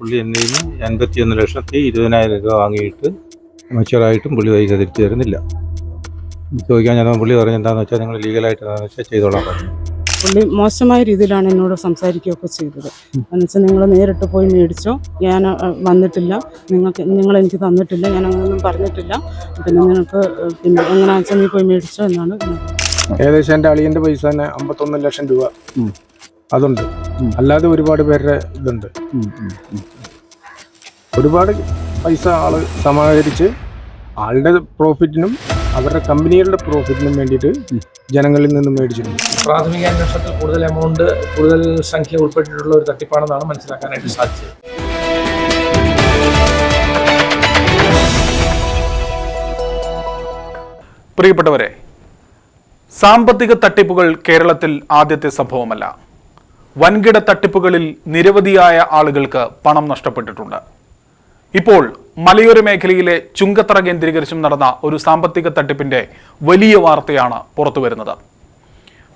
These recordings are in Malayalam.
പുള്ളി എന്റെ എൺപത്തിയൊന്ന് ലക്ഷത്തി ഇരുപതിനായിരം രൂപ വാങ്ങിയിട്ട് മെച്ചുവറായിട്ടും പുള്ളി പൈസ തിരിച്ചു തരുന്നില്ല. ചോദിക്കാൻ ഞാൻ പുള്ളി പറഞ്ഞു എന്താണെന്ന് വെച്ചാൽ നിങ്ങൾ ലീഗലായിട്ട് എന്താണെന്ന് വെച്ചാൽ ചെയ്തോളാം പറഞ്ഞു. പുള്ളി മോശമായ രീതിയിലാണ് എന്നോട് സംസാരിക്കുകയൊക്കെ ചെയ്തത്. എന്ന് വെച്ചാൽ നിങ്ങൾ നേരിട്ട് പോയി മേടിച്ചോ. ഞാൻ വന്നിട്ടില്ല. നിങ്ങൾക്ക് നിങ്ങൾ എനിക്ക് തന്നിട്ടില്ല. ഞാൻ അങ്ങനെയൊന്നും പറഞ്ഞിട്ടില്ല. പിന്നെ നിനക്ക് അഹ്, പിന്നെ എങ്ങനെയാണെന്ന് വെച്ചാൽ നീ പോയി മേടിച്ചോ എന്നാണ്. ഏകദേശം എന്റെ അളിയന്റെ പൈസ തന്നെ അമ്പത്തൊന്ന് ലക്ഷം രൂപ. അതുണ്ട്. അല്ലാതെ ഒരുപാട് പേരുടെ ഇതുണ്ട്. ഒരുപാട് പൈസ ആൾ സമാഹരിച്ച് ആളുടെ പ്രോഫിറ്റിനും അവരുടെ കമ്പനികളുടെ പ്രോഫിറ്റിനും വേണ്ടിയിട്ട് ജനങ്ങളിൽ നിന്ന് മേടിച്ചിട്ടുണ്ട്. പ്രാഥമിക അന്വേഷണത്തിൽ കൂടുതൽ എമൗണ്ട് കൂടുതൽ സംഖ്യ ഉൾപ്പെട്ടിട്ടുള്ള ഒരു തട്ടിപ്പാണെന്നാണ് മനസ്സിലാക്കാനായിട്ട് സാധിച്ചത്. പ്രിയപ്പെട്ടവരെ സാമ്പത്തിക തട്ടിപ്പുകൾ കേരളത്തിൽ ആദ്യത്തെ സംഭവമല്ല. വൻകിട തട്ടിപ്പുകളിൽ നിരവധിയായ ആളുകൾക്ക് പണം നഷ്ടപ്പെട്ടിട്ടുണ്ട്. ഇപ്പോൾ മലയോര മേഖലയിലെ ചുങ്കത്തറ കേന്ദ്രീകരിച്ചും നടന്ന ഒരു സാമ്പത്തിക തട്ടിപ്പിന്റെ വലിയ വാർത്തയാണ് പുറത്തുവരുന്നത്.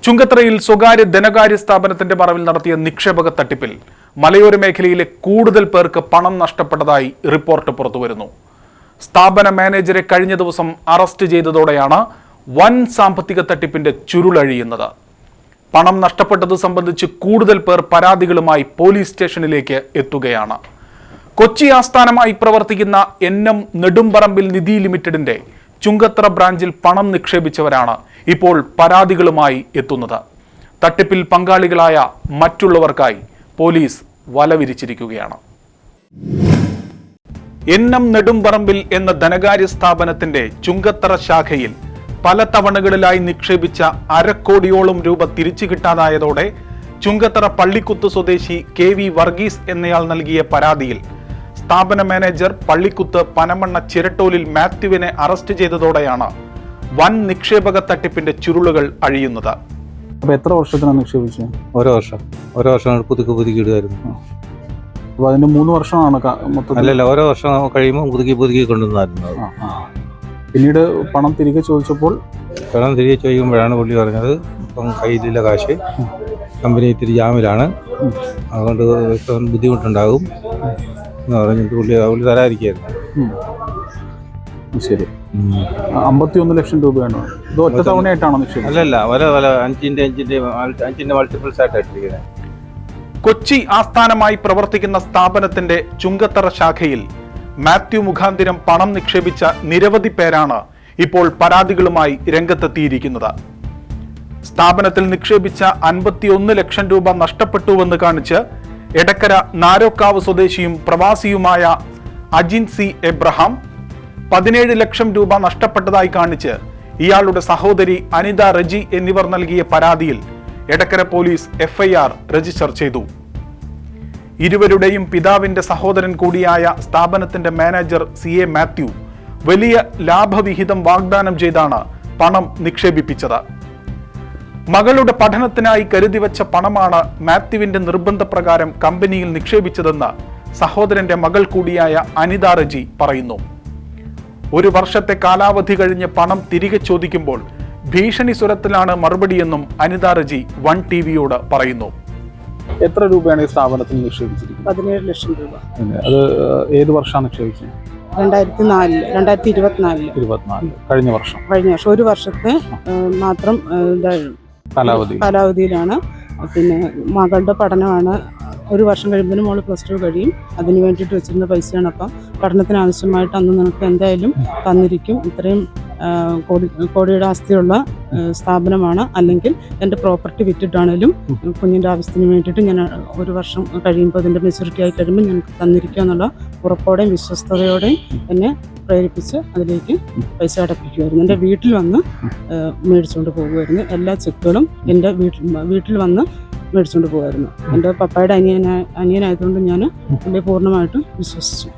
ചുങ്കത്തറയിൽ സ്വകാര്യ ധനകാര്യ സ്ഥാപനത്തിന്റെ മറവിൽ നടത്തിയ നിക്ഷേപക തട്ടിപ്പിൽ മലയോര മേഖലയിലെ കൂടുതൽ പേർക്ക് പണം നഷ്ടപ്പെട്ടതായി റിപ്പോർട്ട് പുറത്തുവരുന്നു. സ്ഥാപന മാനേജരെ കഴിഞ്ഞ ദിവസം അറസ്റ്റ് ചെയ്തതോടെയാണ് വൻ സാമ്പത്തിക തട്ടിപ്പിന്റെ ചുരുളഴിയുന്നത്. പണം നഷ്ടപ്പെട്ടത് സംബന്ധിച്ച് കൂടുതൽ പേർ പരാതികളുമായി പോലീസ് സ്റ്റേഷനിലേക്ക് എത്തുകയാണ്. കൊച്ചി ആസ്ഥാനമായി പ്രവർത്തിക്കുന്ന എൻ എം നെടുമ്പറമ്പിൽ നിധി ലിമിറ്റഡിന്റെ ചുങ്കത്ര ബ്രാഞ്ചിൽ പണം നിക്ഷേപിച്ചവരാണ് ഇപ്പോൾ പരാതികളുമായി എത്തുന്നത്. തട്ടിപ്പിൽ പങ്കാളികളായ മറ്റുള്ളവർക്കായി പോലീസ് വലവിരിച്ചിരിക്കുകയാണ്. എൻ എം നെടുമ്പറമ്പിൽ എന്ന ധനകാര്യ സ്ഥാപനത്തിന്റെ ചുങ്കത്തറ ശാഖയിൽ പല തവണകളിലായി നിക്ഷേപിച്ച അരക്കോടിയോളം രൂപ തിരിച്ചു കിട്ടാതായതോടെ ചുങ്കത്തറ പള്ളിക്കുത്ത് സ്വദേശി കെ വി വർഗീസ് എന്നയാൾ നൽകിയ പരാതിയിൽ സ്ഥാപന മാനേജർ പള്ളിക്കുത്ത് പനമണ്ണ ചിരട്ടോലിൽ മാത്യുവിനെ അറസ്റ്റ് ചെയ്തതോടെയാണ് വൻ നിക്ഷേപക തട്ടിപ്പിന്റെ ചുരുളുകൾ അഴിയുന്നത്. അപ്പൊ എത്ര വർഷത്തിനാണ് നിക്ഷേപിച്ചത് ഓരോ വർഷം. ഓരോ വർഷം പുതുക്കി പുതുക്കി ഇടുമായിരുന്നു അപ്പൊ അതിന്റെ മൂന്ന് വർഷമാണ് മൊത്തം അല്ലല്ല ഓരോ വർഷം കഴിയുമ്പോൾ പുതുക്കി പുതുക്കി കൊണ്ടുവന്നായിരുന്നു. പിന്നീട് പണം തിരികെ ചോദിച്ചപ്പോൾ പണം തിരികെ ചോദിക്കുമ്പോഴാണ് പുള്ളി പറഞ്ഞത് ഇപ്പം കയ്യിലില്ല കാശ് കമ്പനി ഇത്തിരി ജാമിലാണ്. അതുകൊണ്ട് ഇപ്പം ബുദ്ധിമുട്ടുണ്ടാകും എന്ന് പറഞ്ഞിട്ട് പുള്ളി പുള്ളി തരാതിരിക്കുകയായിരുന്നു. ശരി. അമ്പത്തി ഒന്ന് ലക്ഷം രൂപയാണ്? ഇത് ഒറ്റ തവണയായിട്ടാണോ നിക്ഷേപം? അല്ലല്ല വല വല അഞ്ചിന്റെ അഞ്ചിന്റെ അഞ്ചിന്റെ മൾട്ടിപ്പിൾസ് ആയിട്ട് ഇട്ടിരിക്കുന്നത്. കൊച്ചി ആസ്ഥാനമായി പ്രവർത്തിക്കുന്ന സ്ഥാപനത്തിന്റെ ചുങ്കത്തറ ശാഖയിൽ മാത്യു മുഖാന്തിരം പണം നിക്ഷേപിച്ച നിരവധി പേരാണ് ഇപ്പോൾ പരാതികളുമായി രംഗത്തെത്തിയിരിക്കുന്നത്. സ്ഥാപനത്തിൽ നിക്ഷേപിച്ച അൻപത്തിയൊന്ന് ലക്ഷം രൂപ നഷ്ടപ്പെട്ടുവെന്ന് കാണിച്ച് എടക്കര നാരോക്കാവ് സ്വദേശിയും പ്രവാസിയുമായ അജിൻ സി എബ്രഹാം പതിനേഴ് ലക്ഷം രൂപ നഷ്ടപ്പെട്ടതായി കാണിച്ച് ഇയാളുടെ സഹോദരി അനിത റജി എന്നിവർ നൽകിയ പരാതിയിൽ എടക്കര പോലീസ് എഫ്ഐആർ രജിസ്റ്റർ ചെയ്തു. ഇരുവരുടെയും പിതാവിന്റെ സഹോദരൻ കൂടിയായ സ്ഥാപനത്തിന്റെ മാനേജർ സി എ മാത്യു വലിയ ലാഭവിഹിതം വാഗ്ദാനം ചെയ്താണ് പണം നിക്ഷേപിപ്പിച്ചത്. മകളുടെ പഠനത്തിനായി കരുതി വച്ച പണമാണ് മാത്യുവിന്റെ നിർബന്ധപ്രകാരം കമ്പനിയിൽ നിക്ഷേപിച്ചതെന്ന് സഹോദരന്റെ മകൾ കൂടിയായ അനിത റജി പറയുന്നു. ഒരു വർഷത്തെ കാലാവധി കഴിഞ്ഞ് പണം തിരികെ ചോദിക്കുമ്പോൾ ഭീഷണി സ്വരത്തിലാണ് മറുപടിയെന്നും അനിത റജി വൺ ടി വിയോട് പറയുന്നു. എത്ര രൂപയാണ് ഈ സ്ഥാപനത്തിൽ നിക്ഷേപിച്ചിരിക്കുന്നത്? പതിനേഴ് ലക്ഷം രൂപ. അത് ഏത് വർഷമാണ് നിക്ഷേപിച്ചത്? രണ്ടായിരത്തി നാലിൽ രണ്ടായിരത്തി ഇരുപത്തിനാലിൽ. ഇരുപത്തിനാല് കഴിഞ്ഞ വർഷം. കഴിഞ്ഞ വർഷം. ഒരു വർഷത്തെ മാത്രം കാലാവധി. കാലാവധിയിലാണ്. പിന്നെ മകളുടെ പഠനമാണ്. ഒരു വർഷം കഴിയുമ്പോൾ മോൾ പ്ലസ് ടു കഴിയും. അതിനു വേണ്ടിയിട്ട് വെച്ചിരുന്ന പൈസയാണ് അപ്പം പഠനത്തിന് ആവശ്യമായിട്ട് അന്ന് നിനക്ക് എന്തായാലും തന്നിരിക്കും. ഇത്രയും കോടി കോടിയുടെ ആസ്തിയുള്ള സ്ഥാപനമാണ്. അല്ലെങ്കിൽ എന്റെ പ്രോപ്പർട്ടി വിറ്റിട്ടാണേലും കുഞ്ഞിന്റെ ആവശ്യത്തിന് വേണ്ടിയിട്ട് ഞാൻ ഒരു വർഷം കഴിയുമ്പോൾ അതിന്റെ മെച്ചൂരിറ്റി ആയി കഴിയുമ്പോൾ ഞാൻ തന്നിരിക്കുക എന്നുള്ള ഉറപ്പോടെയും വിശ്വസ്തയോടെയും എന്നെ പ്രേരിപ്പിച്ച് അതിലേക്ക് പൈസ അടപ്പിക്കുമായിരുന്നു എന്റെ വീട്ടിൽ വന്ന് മേടിച്ചുകൊണ്ട് പോകുമായിരുന്നു എല്ലാ ചെക്കുകളും എന്റെ വീട്ടിൽ വീട്ടിൽ വന്ന് മേടിച്ചുകൊണ്ട് പോകുമായിരുന്നു എന്റെ പപ്പായുടെ അനിയനായ അനിയനായതുകൊണ്ട് ഞാൻ എന്റെ പൂർണമായിട്ടും വിശ്വസിച്ചു.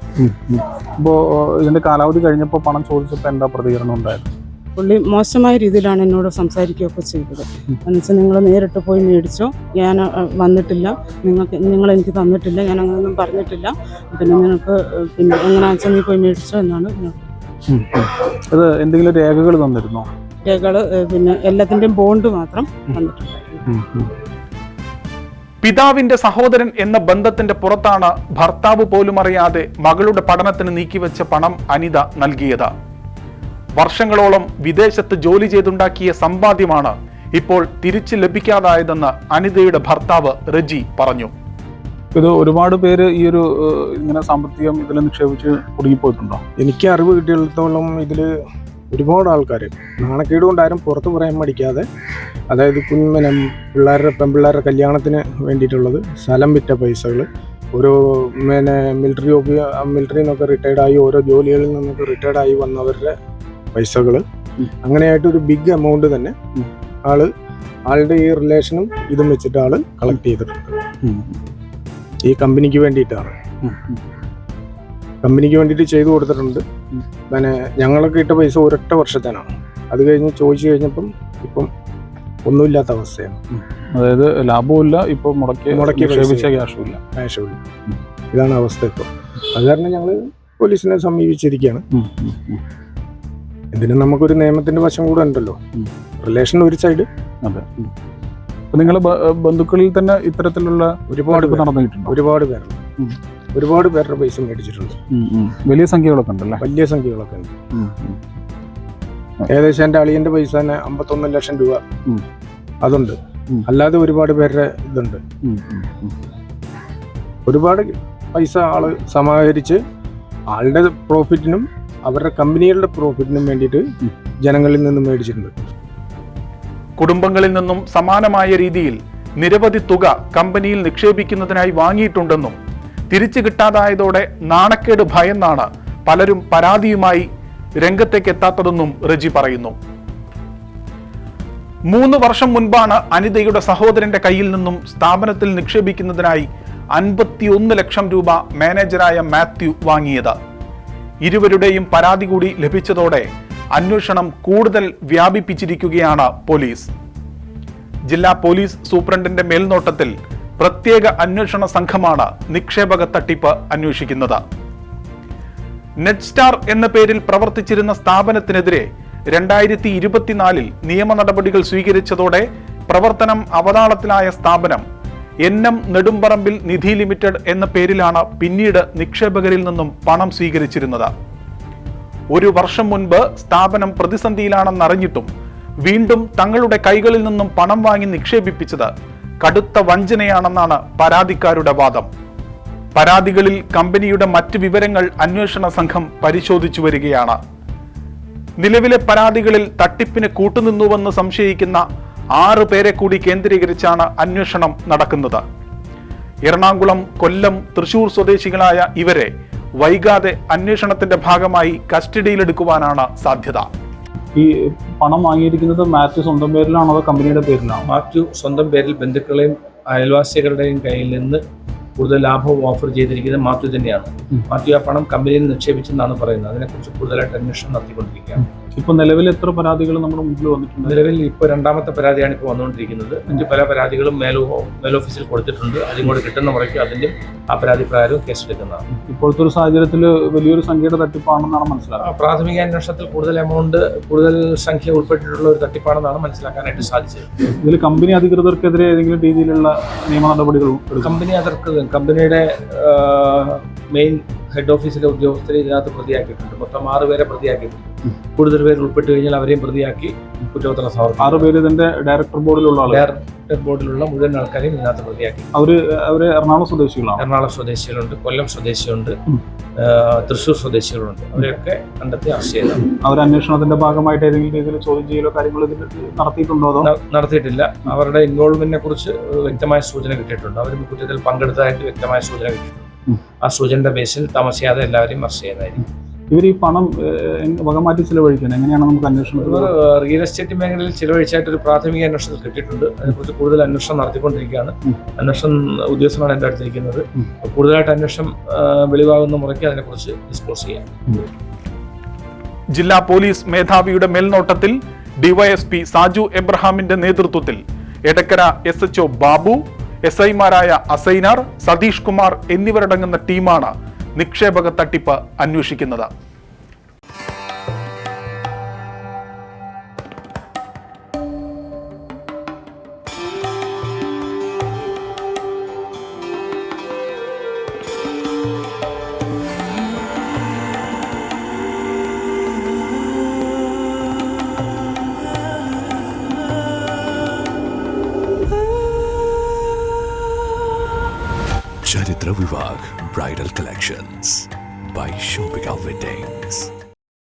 ഇപ്പോൾ ഇതിന്റെ കാലാവധി കഴിഞ്ഞപ്പോൾ പണം ചോദിച്ചപ്പോൾ എന്താ പ്രതികരണം ഉണ്ടായിരുന്നു പുള്ളി മോശമായ രീതിയിലാണ് എന്നോട് സംസാരിക്കുകയൊക്കെ ചെയ്തത്. എന്നുവെച്ചാൽ നിങ്ങൾ നേരിട്ട് പോയി മേടിച്ചോ. ഞാൻ വന്നിട്ടില്ല. നിങ്ങൾക്ക് നിങ്ങൾ എനിക്ക് തന്നിട്ടില്ല. ഞാൻ അങ്ങനെയൊന്നും പറഞ്ഞിട്ടില്ല. പിന്നെ നിങ്ങൾക്ക് പിന്നെ എങ്ങനെയാണെന്ന് വെച്ചാൽ നീ പോയി മേടിച്ചോ എന്നാണ് അത് എന്തെങ്കിലും രേഖകൾ തന്നിരുന്നോ? രേഖകൾ പിന്നെ എല്ലാത്തിന്റെയും ബോണ്ട് മാത്രം തന്നിട്ടുണ്ട് പിതാവിന്റെ സഹോദരൻ എന്ന ബന്ധത്തിന്റെ പുറത്താണ് ഭർത്താവ് പോലും അറിയാതെ മകളുടെ പഠനത്തിന് നീക്കിവെച്ച പണം അനിത നൽകിയത്. വർഷങ്ങളോളം വിദേശത്ത് ജോലി ചെയ്തുണ്ടാക്കിയ സമ്പാദ്യമാണ് ഇപ്പോൾ തിരിച്ചു ലഭിക്കാതായതെന്ന് അനിതയുടെ ഭർത്താവ് റജി പറഞ്ഞു. ഇത് ഒരുപാട് പേര് ഈ ഒരു ഇങ്ങനെ സാമ്പത്തികം ഇതിൽ നിക്ഷേപിച്ച് കുടുങ്ങിപ്പോയിട്ടുണ്ടോ? എനിക്ക് അറിവ് കിട്ടിയിടത്തോളം ഇതിൽ ഒരുപാട് ആൾക്കാർ നാണക്കേട് കൊണ്ട് ആരും പുറത്ത് പറയാൻ മടിക്കാതെ അതായത് കുഞ്ഞിനെ പിള്ളേരുടെ പെൺപിള്ളേരുടെ കല്യാണത്തിന് വേണ്ടിയിട്ടുള്ളത് സ്ഥലം വിറ്റ പൈസകൾ ഓരോ പിന്നെ മിലിറ്ററി ഓഫീ മിലിറ്ററിയിൽ നിന്നൊക്കെ റിട്ടയർഡ് ആയി ഓരോ ജോലികളിൽ നിന്നൊക്കെ റിട്ടയർഡ് ആയി വന്നവരുടെ പൈസകൾ. അങ്ങനെയായിട്ട് ഒരു ബിഗ് എമൗണ്ട് തന്നെ. ആൾ ആളുടെ ഈ റിലേഷനും ഇതും വെച്ചിട്ട് ആൾ കളക്ട് ചെയ്തിട്ടുണ്ട് ഈ കമ്പനിക്ക് വേണ്ടിയിട്ടാണ്. കമ്പനിക്ക് വേണ്ടിയിട്ട് ചെയ്തു കൊടുത്തിട്ടുണ്ട്. പിന്നെ ഞങ്ങളൊക്കെ ഇട്ട പൈസ ഒരൊറ്റ വർഷത്തേനാണ്. അത് കഴിഞ്ഞ് ചോദിച്ചു കഴിഞ്ഞപ്പം ഇപ്പം ഒന്നുമില്ലാത്ത അവസ്ഥയാണ്. അതായത് ലാഭമില്ല ഇപ്പൊ മുടക്കി മുടക്കി നിക്ഷേപിച്ച ഇല്ല. ക്യാഷും ഇല്ല ഇതാണ് അവസ്ഥ ഇപ്പോൾ അത് കാരണം ഞങ്ങൾ പോലീസിനെ സമീപിച്ചിരിക്കുകയാണ്. ഇതിന് നമുക്കൊരു നിയമത്തിന്റെ വശം കൂടെ ഉണ്ടല്ലോ. റിലേഷൻ ഒരു സൈഡ്. അതെ. നിങ്ങൾ ബന്ധുക്കളിൽ തന്നെ ഇത്തരത്തിലുള്ള ഒരുപാട് നടന്നിട്ടുണ്ട്? ഒരുപാട് പേരുണ്ട്. ഒരുപാട് പേരുടെ പൈസ മേടിച്ചിട്ടുണ്ട്. വലിയ സംഖ്യകളൊക്കെ ഉണ്ടല്ലേ? വലിയ സംഖ്യകളൊക്കെ ഉണ്ട്. ഏകദേശം എന്റെ അളിയന്റെ പൈസ തന്നെ അമ്പത്തൊന്ന് ലക്ഷം രൂപ. അതുണ്ട്. അല്ലാതെ ഒരുപാട് പേരുടെ ഇതുണ്ട്. ഒരുപാട് പൈസ ആൾ സമാഹരിച്ച് ആളുടെ പ്രോഫിറ്റിനും അവരുടെ കമ്പനികളുടെ പ്രോഫിറ്റിനും വേണ്ടിയിട്ട് ജനങ്ങളിൽ നിന്ന് മേടിച്ചിട്ടുണ്ട്. കുടുംബങ്ങളിൽ നിന്നും സമാനമായ രീതിയിൽ നിരവധി തുക കമ്പനിയിൽ നിക്ഷേപിക്കുന്നതിനായി വാങ്ങിയിട്ടുണ്ടെന്നും തിരിച്ചു കിട്ടാതായതോടെ നാണക്കേട് ഭയന്നാണ് പലരും പരാതിയുമായി രംഗത്തേക്ക് എത്താത്തതെന്നും റജി പറയുന്നു. മൂന്ന് വർഷം മുൻപാണ് അനിതയുടെ സഹോദരന്റെ കയ്യിൽ നിന്നും സ്ഥാപനത്തിൽ നിക്ഷേപിക്കുന്നതിനായി അൻപത്തിയൊന്ന് ലക്ഷം രൂപ മാനേജരായ മാത്യു വാങ്ങിയത്. ഇരുവരുടെയും പരാതി കൂടി ലഭിച്ചതോടെ അന്വേഷണം കൂടുതൽ വ്യാപിപ്പിച്ചിരിക്കുകയാണ് പോലീസ്. ജില്ലാ പോലീസ് സൂപ്രണ്ടിന്റെ മേൽനോട്ടത്തിൽ പ്രത്യേക അന്വേഷണ സംഘമാണ് നിക്ഷേപക തട്ടിപ്പ് അന്വേഷിക്കുന്നത്. നെറ്റ്സ്റ്റാർ എന്ന പേരിൽ പ്രവർത്തിച്ചിരുന്ന സ്ഥാപനത്തിനെതിരെ രണ്ടായിരത്തി ഇരുപത്തിനാലിൽ നിയമ നടപടികൾ സ്വീകരിച്ചതോടെ പ്രവർത്തനം അവതാളത്തിലായ സ്ഥാപനം N M Nedumparambil Nidhi limited എന്ന പേരിലാണ് പിന്നീട് നിക്ഷേപകരിൽ നിന്നും പണം സ്വീകരിച്ചിരുന്നത്. ഒരു വർഷം മുൻപ് സ്ഥാപനം പ്രതിസന്ധിയിലാണെന്നറിഞ്ഞിട്ടും വീണ്ടും തങ്ങളുടെ കൈകളിൽ നിന്നും പണം വാങ്ങി നിക്ഷേപിപ്പിച്ചത് കടുത്ത വഞ്ചനയാണെന്നാണ് പരാതിക്കാരുടെ വാദം. പരാതികളിൽ കമ്പനിയുടെ മറ്റ് വിവരങ്ങൾ അന്വേഷണ സംഘം പരിശോധിച്ചു വരികയാണ്. നിലവിലെ പരാതികളിൽ തട്ടിപ്പിന് കൂട്ടുനിന്നുവെന്ന് സംശയിക്കുന്ന ആറ് പേരെ കൂടി കേന്ദ്രീകരിച്ചാണ് അന്വേഷണം നടക്കുന്നത്. എറണാകുളം കൊല്ലം തൃശൂർ സ്വദേശികളായ ഇവരെ വൈകാതെ അന്വേഷണത്തിന്റെ ഭാഗമായി കസ്റ്റഡിയിലെടുക്കുവാനാണ് സാധ്യത. ഈ പണം വാങ്ങിയിരിക്കുന്നത് മാത്യു സ്വന്തം പേരിലാണോ അതോ കമ്പനിയുടെ പേരിലാണോ? മാത്യു സ്വന്തം പേരിൽ ബന്ധുക്കളെയും അയൽവാസികളുടെയും കയ്യിൽ നിന്ന് കൂടുതൽ ലാഭവും ഓഫർ ചെയ്തിരിക്കുന്നത് മാത്യു തന്നെയാണ്. മാത്യു ആ പണം കമ്പനിയിൽ നിക്ഷേപിച്ചെന്നാണ് പറയുന്നത്. അതിനെക്കുറിച്ച് കൂടുതലായിട്ട് അന്വേഷണം നടത്തിക്കൊണ്ടിരിക്കുകയാണ്. ഇപ്പൊ നിലവിൽ എത്ര പരാതികൾ നമ്മുടെ മുമ്പിൽ വന്നിട്ടുണ്ട്? നിലവിൽ ഇപ്പൊ രണ്ടാമത്തെ പരാതിയാണ് ഇപ്പോൾ വന്നുകൊണ്ടിരിക്കുന്നത്. അഞ്ച് പല പരാതികളും മേലോ ഓഫീസിൽ കൊടുത്തിട്ടുണ്ട്. അതും കൂടെ കിട്ടുന്ന മുറയ്ക്ക് അതിന്റെ ആ പരാതി പ്രകാരം കേസ് കേസെടുക്കുന്നതാണ്. ഇപ്പോഴത്തെ ഒരു സാഹചര്യത്തിൽ വലിയൊരു സംഖ്യയുടെ തട്ടിപ്പാണെന്നാണ് മനസ്സിലാക്കുന്നത്. പ്രാഥമിക അന്വേഷണത്തിൽ കൂടുതൽ എമൗണ്ട് കൂടുതൽ സംഖ്യ ഉൾപ്പെട്ടിട്ടുള്ള ഒരു തട്ടിപ്പാണെന്നാണ് മനസ്സിലാക്കാനായിട്ട് സാധിച്ചത്. ഇതിൽ കമ്പനി അധികൃതർക്കെതിരെ ഏതെങ്കിലും രീതിയിലുള്ള നിയമ നടപടികൾ കമ്പനി അതർക്ക് കമ്പനിയുടെ മെയിൻ ഹെഡ് ഓഫീസിലെ ഉദ്യോഗസ്ഥരെ ഇതിനകത്ത് പ്രതിയാക്കിയിട്ടുണ്ട്. മൊത്തം ആറ് പേരെ പ്രതിയാക്കിയിട്ടുണ്ട്. കൂടുതൽ പേര് ഉൾപ്പെട്ട് കഴിഞ്ഞാൽ അവരെയും പ്രതിയാക്കി കുറ്റപത്രം ആറ് സമർപ്പിക്കും പേര് ഇതിന്റെ ഡയറക്ടർ ബോർഡിലുള്ള ഡയറക്ടർ ബോർഡിലുള്ള മുഴുവൻ ആൾക്കാരെയും ഇതിനകത്ത് പ്രതിയാക്കി. അവർ അവർ എറണാകുളം സ്വദേശികളാണ്? എറണാകുളം സ്വദേശികളുണ്ട് കൊല്ലം സ്വദേശികളുണ്ട് തൃശൂർ തൃശ്ശൂർ സ്വദേശികളുണ്ട്. അവരെയൊക്കെ കണ്ടെത്തി അറസ്റ്റ് ചെയ്തതാണ്. അവർ അന്വേഷണത്തിന്റെ ഭാഗമായിട്ട് ഏതെങ്കിലും രീതിയിൽ ചോദ്യം ചെയ്യലോ കാര്യങ്ങളോ ഇതിൽ നടത്തിയിട്ടുണ്ടോ നടത്തിയിട്ടില്ല. അവരുടെ ഇൻവോൾവ്മെന്റിനെ കുറിച്ച് വ്യക്തമായ സൂചന കിട്ടിയിട്ടുണ്ട്. അവർ കുറ്റത്തിൽ പങ്കെടുത്തതായിട്ട് വ്യക്തമായ സൂചന കിട്ടിയിട്ടുണ്ട്. ആ സൂചനയുടെ ബേസിൽ താമസിയാതെ എല്ലാവരെയും അറസ്റ്റ് ചെയ്യുന്നതായിരിക്കും ഇവർ ഈ പണം വകമാറ്റി ചിലവഴിക്കുന്നത് എങ്ങനെയാണ് നമുക്ക് അന്വേഷണം ഇവർ റിയൽ എസ്റ്റേറ്റ് മേഖലയിൽ ചിലവഴിച്ചായിട്ട് ഒരു പ്രാഥമിക അന്വേഷണത്തിൽ കിട്ടിയിട്ടുണ്ട്. അതിനെക്കുറിച്ച് കൂടുതൽ അന്വേഷണം നടത്തിക്കൊണ്ടിരിക്കുകയാണ്. അന്വേഷണം ഉദ്യോഗസ്ഥനാണ് എന്റെ അടുത്തിരിക്കുന്നത്. കൂടുതലായിട്ട് അന്വേഷണം വെളിവാകുന്ന മുറയ്ക്ക് അതിനെക്കുറിച്ച് ഡിസ്ക്ലോസ് ചെയ്യാം. ജില്ലാ പോലീസ് മേധാവിയുടെ മേൽനോട്ടത്തിൽ ഡിവൈഎസ്പി സാജു എബ്രഹാമിന്റെ നേതൃത്വത്തിൽ Edakkara S HO Babu S ഐമാരായ അസൈനാർ സതീഷ് കുമാർ എന്നിവരടങ്ങുന്ന ടീമാണ് നിക്ഷേപക തട്ടിപ്പ് അന്വേഷിക്കുന്നത്. Bridal Collections by Shopika Weddings.